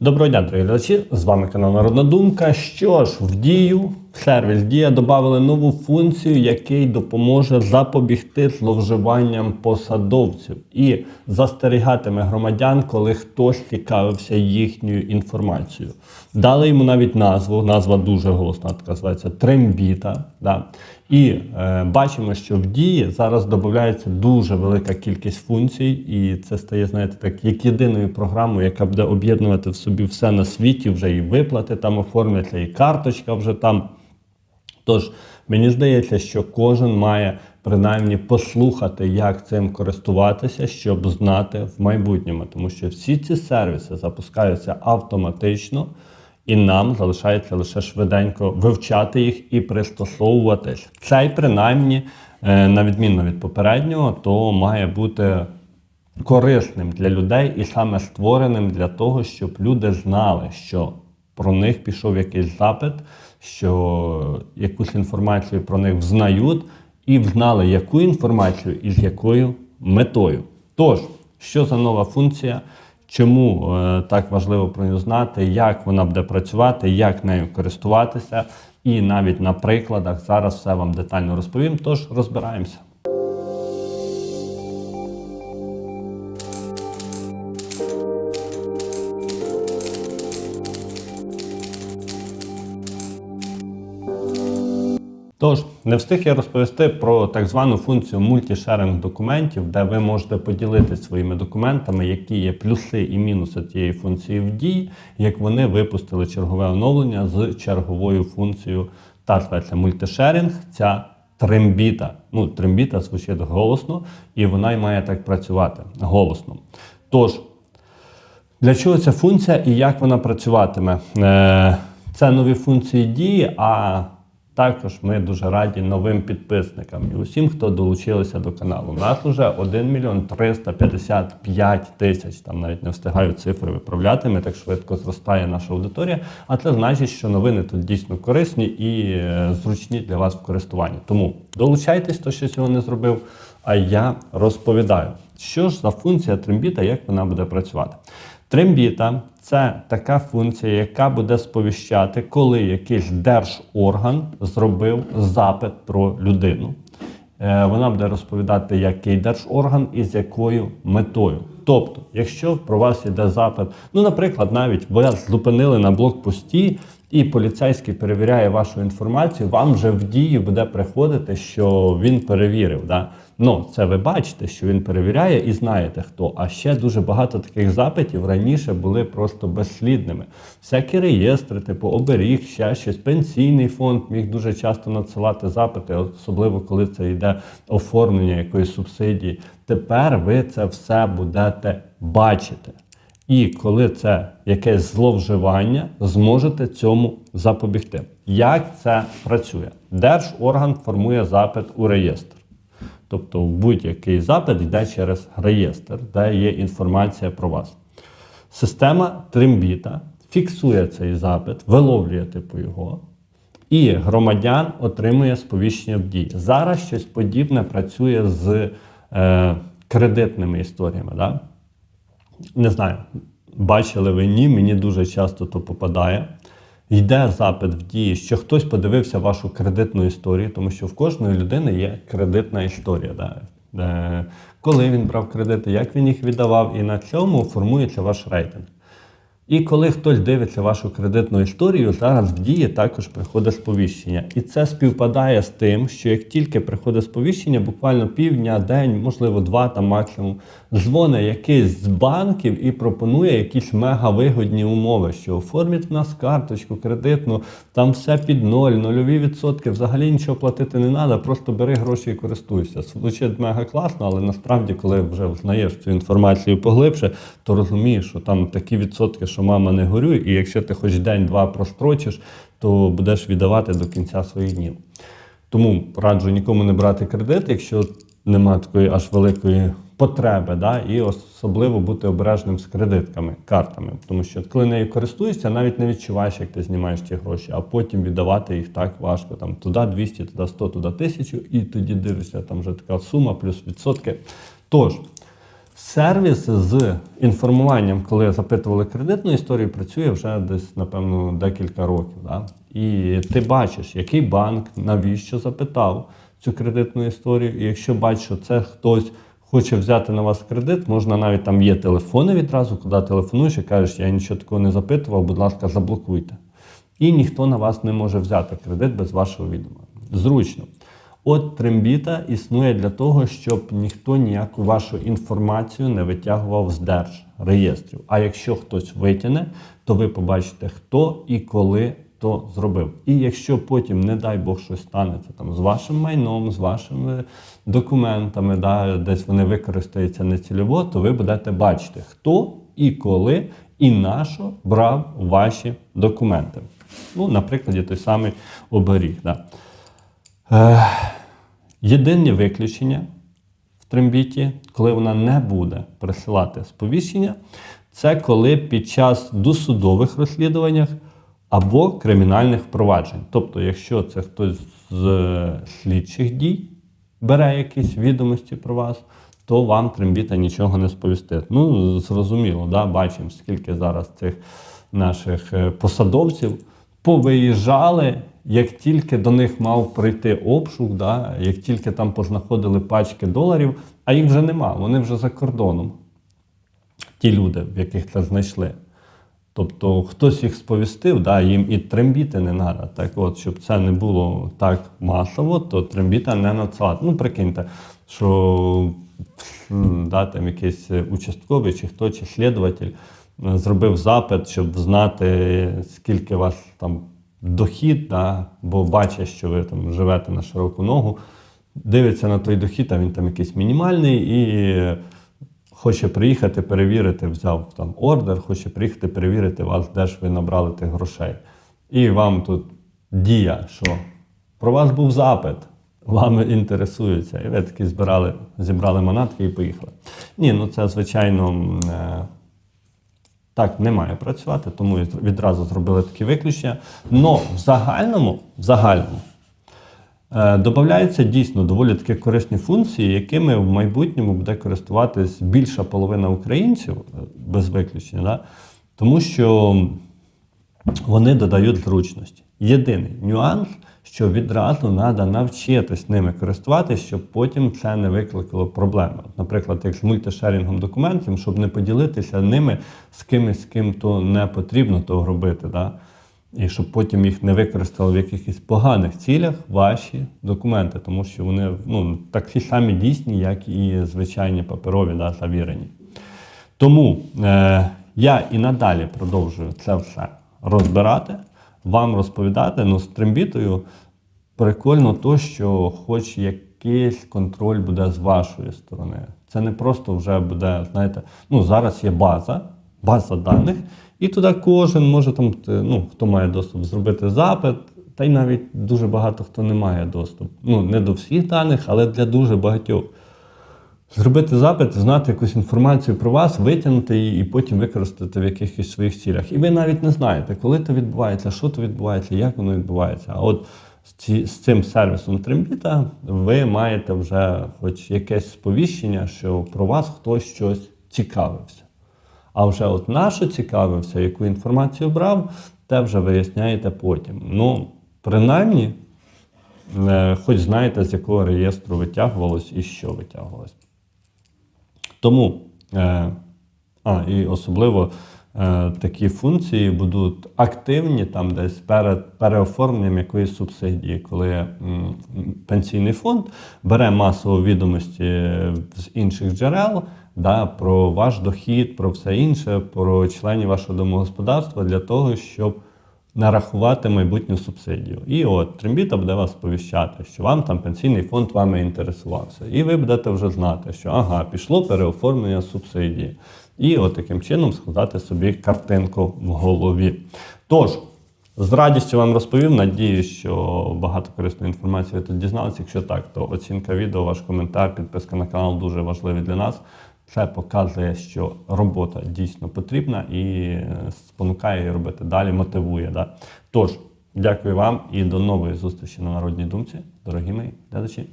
Доброго дня, дорогі глядачі! З вами канал Народна Думка. Що ж, в дію сервіс Дія додали нову функцію, який допоможе запобігти зловживанням посадовців і застерігатиме громадян, коли хтось цікавився їхньою інформацією. Дали йому навіть назву. Назва дуже голосна, така називається Трембіта. Да? І е, бачимо, що в дії зараз додається дуже велика кількість функцій, і це стає, знаєте, так як єдиною програмою, яка буде об'єднувати в собі все на світі, вже і виплати там оформляться, і карточка вже там. Тож мені здається, що кожен має принаймні послухати, як цим користуватися, щоб знати в майбутньому, тому що всі ці сервіси запускаються автоматично. І нам залишається лише швиденько вивчати їх і пристосовуватись. Цей, принаймні, е, на відміну від попереднього, то має бути корисним для людей і саме створеним для того, щоб люди знали, що про них пішов якийсь запит, що якусь інформацію про них взнають, і взнали, яку інформацію і з якою метою. Тож, що за нова функція? Чому е, так важливо про нього знати, як вона буде працювати, як нею користуватися, і навіть на прикладах зараз все вам детально розповім. Тож розбираємося. Тож, не встиг я розповісти про так звану функцію мультішеринг документів, де ви можете поділитися своїми документами, які є плюси і мінуси цієї функції в дії, як вони випустили чергове оновлення з черговою функцією зветься мультишеринг. Ця трембіта. Ну, трембіта звучить голосно, і вона й має так працювати голосно. Тож, для чого ця функція і як вона працюватиме? Е, Це нові функції дії, а також ми дуже раді новим підписникам і усім, хто долучилися до каналу. У нас вже 1 мільйон 355 тисяч. Там навіть не встигаю цифри виправляти. Ми так швидко зростає наша аудиторія. А це значить, що новини тут дійсно корисні і е, зручні для вас в користуванні. Тому долучайтесь, хто ще цього не зробив. А я розповідаю, що ж за функція трембіта, як вона буде працювати. Трембіта це така функція, яка буде сповіщати, коли якийсь держорган зробив запит про людину. Е, Вона буде розповідати, який держорган і з якою метою. Тобто, якщо про вас йде запит, ну, наприклад, навіть вас зупинили на блокпості, і поліцейський перевіряє вашу інформацію, вам вже в дії буде приходити, що він перевірив. Да? Ну, це ви бачите, що він перевіряє і знаєте хто. А ще дуже багато таких запитів раніше були просто безслідними. Всякі реєстри, типу оберіг, ще щось, пенсійний фонд міг дуже часто надсилати запити, особливо коли це йде оформлення якоїсь субсидії. Тепер ви це все будете бачити. І коли це якесь зловживання, зможете цьому запобігти. Як це працює? Держорган формує запит у реєстр. Тобто будь-який запит йде через реєстр, де є інформація про вас. Система Трембіта фіксує цей запит, виловлює типу його, і громадян отримує сповіщення в дії. Зараз щось подібне працює з е, кредитними історіями. Да? Не знаю, бачили ви ні, мені дуже часто то попадає. Йде запит в дії, що хтось подивився вашу кредитну історію, тому що в кожної людини є кредитна історія. Да? Е, Коли він брав кредити, як він їх віддавав, і на цьому формується ваш рейтинг. І коли хтось дивиться вашу кредитну історію, зараз в дії також приходить сповіщення. І це співпадає з тим, що як тільки приходить сповіщення, буквально півдня, день, можливо, два там максимум, дзвонить якийсь з банків і пропонує якісь мегавигодні умови, що оформіть в нас карточку кредитну, там все під ноль, нульові відсотки, взагалі нічого платити не треба, просто бери гроші і користуйся. Звучить мега класно, але насправді, коли вже знаєш цю інформацію поглибше, то розумієш, що там такі відсотки, що мама не горюй, і якщо ти хоч день-два прострочиш, то будеш віддавати до кінця своїх днів. Тому раджу нікому не брати кредит, якщо немає такої аж великої потреби, да? і особливо бути обережним з кредитками, картами. Тому що коли нею користуєшся, навіть не відчуваєш, як ти знімаєш ті гроші, а потім віддавати їх так важко. Там туди 200, туди 100, туди 1000, і тоді дивишся, там вже така сума, плюс відсотки. Тож. Сервіс з інформуванням, коли запитували кредитну історію, працює вже десь, напевно, декілька років. Да? І ти бачиш, який банк навіщо запитав цю кредитну історію. І якщо бачиш, що це хтось хоче взяти на вас кредит, можна навіть там є телефони відразу, куди телефонуєш і кажеш, я нічого такого не запитував, будь ласка, заблокуйте. І ніхто на вас не може взяти кредит без вашого відома. Зручно. От трембіта існує для того, щоб ніхто ніяку вашу інформацію не витягував з держреєстрів. А якщо хтось витягне, то ви побачите, хто і коли то зробив. І якщо потім, не дай Бог, щось станеться там з вашим майном, з вашими документами, да, десь вони використаються нецільово, то ви будете бачити, хто і коли і на брав ваші документи. Ну, на прикладі той самий оберіг. Да. Єдине виключення в трембіті, коли вона не буде присилати сповіщення, це коли під час досудових розслідуваннях або кримінальних впроваджень. Тобто, якщо це хтось з е, слідчих дій бере якісь відомості про вас, то вам трембіта нічого не сповістить. Ну, зрозуміло, да? бачимо, скільки зараз цих наших е, посадовців повиїжджали, як тільки до них мав прийти обшук, да? як тільки там познаходили пачки доларів, а їх вже нема, вони вже за кордоном. Ті люди, в яких це знайшли. Тобто хтось їх сповістив, да, їм і трембіти не треба. Так от, щоб це не було так масово, то трембіта не надсилати. Ну, прикиньте, що да, там якийсь участковий чи хто, чи слідуватель е, зробив запит, щоб знати, скільки вас там дохід, да, бо бачить, що ви там живете на широку ногу, дивиться на той дохід, а він там якийсь мінімальний і хоче приїхати перевірити, взяв там ордер, хоче приїхати перевірити вас, де ж ви набрали тих грошей. І вам тут дія, що про вас був запит, вами інтересуються. І ви таки збирали, зібрали манатки і поїхали. Ні, ну це звичайно. Так не має працювати, тому відразу зробили такі виключення. Но в загальному, в загальному Е, Добавляються дійсно доволі такі корисні функції, якими в майбутньому буде користуватись більша половина українців е, без виключення, да? тому що вони додають зручності. Єдиний нюанс, що відразу треба навчитись ними користуватися, щоб потім це не викликало проблеми. Наприклад, як з мультишерінгом документів, щоб не поділитися ними з кимось, з ким то не потрібно того робити. Да? І щоб потім їх не використали в якихось поганих цілях ваші документи, тому що вони ну, такі самі дійсні, як і звичайні паперові, да, завірені. Тому е, я і надалі продовжую це все розбирати, вам розповідати. Ну, з трембітою прикольно то, що хоч якийсь контроль буде з вашої сторони. Це не просто вже буде, знаєте, ну зараз є база, база даних, і туди кожен може там, ну, хто має доступ, зробити запит. Та й навіть дуже багато хто не має доступу. Ну, не до всіх даних, але для дуже багатьох. Зробити запит, знати якусь інформацію про вас, витягнути її і потім використати в якихось своїх цілях. І ви навіть не знаєте, коли це відбувається, що то відбувається, як воно відбувається. А от з цим сервісом Трембіта ви маєте вже хоч якесь сповіщення, що про вас хтось щось цікавився. А вже от на що цікавився, яку інформацію брав, те вже виясняєте потім. Ну, принаймні, е, хоч знаєте, з якого реєстру витягувалось і що витягувалось. Тому, е, а, і особливо е, такі функції будуть активні там десь перед переоформленням якоїсь субсидії, коли м, пенсійний фонд бере масово відомості з інших джерел да, про ваш дохід, про все інше, про членів вашого домогосподарства для того, щоб нарахувати майбутню субсидію. І от Трембіта буде вас сповіщати, що вам там пенсійний фонд вами інтересувався. І ви будете вже знати, що ага, пішло переоформлення субсидії. І от таким чином складати собі картинку в голові. Тож, з радістю вам розповів. Надіюсь, що багато корисної інформації ви тут дізналися. Якщо так, то оцінка відео, ваш коментар, підписка на канал дуже важливі для нас. Це показує, що робота дійсно потрібна і е, спонукає її робити далі, мотивує. Да? Тож, дякую вам і до нової зустрічі на Народній думці, дорогі мої глядачі.